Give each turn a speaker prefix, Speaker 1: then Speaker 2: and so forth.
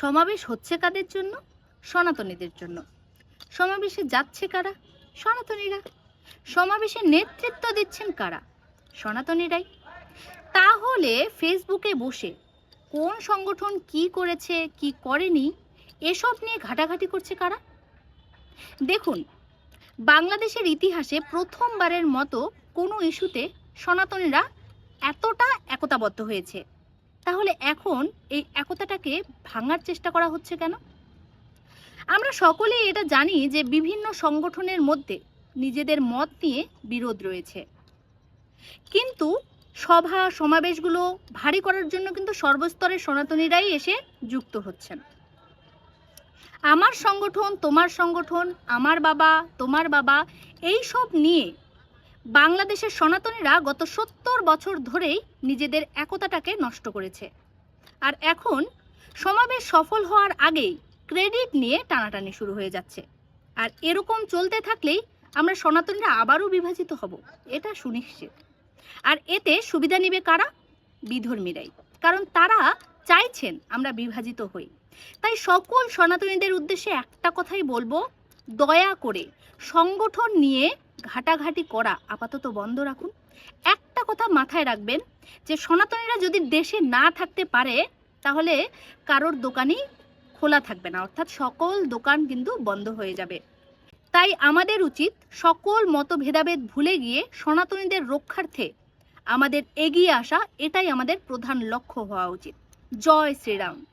Speaker 1: সমাবেশ হচ্ছে কাদের জন্য? সনাতনীদের জন্য। সমাবেশে যাচ্ছে কারা? সনাতনীরা। সমাবেশে নেতৃত্ব দিচ্ছেন কারা? সনাতনীরাই। তাহলে ফেসবুকে বসে কোন সংগঠন কি করেছে, কি করেনি, এসব নিয়ে ঘাটাঘাটি করছে কারা? দেখুন, বাংলাদেশের ইতিহাসে প্রথমবারের মতো কোনো ইস্যুতে সনাতনীরা এতটা একতাবদ্ধ হয়েছে। তাহলে এখন এই একতাটাকে ভাঙার চেষ্টা করা হচ্ছে কেন? আমরা সকলেই এটা জানি যে বিভিন্ন সংগঠনের মধ্যে নিজেদের মত নিয়ে বিরোধ রয়েছে। কিন্তু সভা, সমাবেশগুলো ভারী করার জন্য কিন্তু সর্বস্তরের সনাতনীরাই এসে যুক্ত হচ্ছেন। আমার সংগঠন, তোমার সংগঠন, আমার বাবা, তোমার বাবা, এই সব নিয়ে বাংলাদেশের সনাতনীরা গত সত্তর বছর ধরেই নিজেদের একতাটাকে নষ্ট করেছে। আর এখন সমাবেশ সফল হওয়ার আগেই ক্রেডিট নিয়ে টানাটানি শুরু হয়ে যাচ্ছে। আর এরকম চলতে থাকলেই আমরা সনাতনীরা আবারও বিভাজিত হব, এটা সুনিশ্চিত। আর এতে সুবিধা নেবে কারা? বিধর্মীরাই। কারণ তারা চাইছেন আমরা বিভাজিত হই। তাই সকল সনাতনীদের উদ্দেশ্যে একটা কথাই বলব, দয়া করে সংগঠন নিয়ে ঘাটাঘাটি করা আপাতত বন্ধ রাখুন। একটা কথা মাথায় রাখবেন যে সনাতনীরা যদি দেশে না থাকতে পারে, তাহলে কারোর দোকানই খোলা থাকবে না। অর্থাৎ সকল দোকান কিন্তু বন্ধ হয়ে যাবে। তাই আমাদের উচিত সকল মতভেদাভেদ ভুলে গিয়ে সনাতনীদের রক্ষার্থে আমাদের এগিয়ে আসা, এটাই আমাদের প্রধান লক্ষ্য হওয়া উচিত। জয় শ্রীরাম।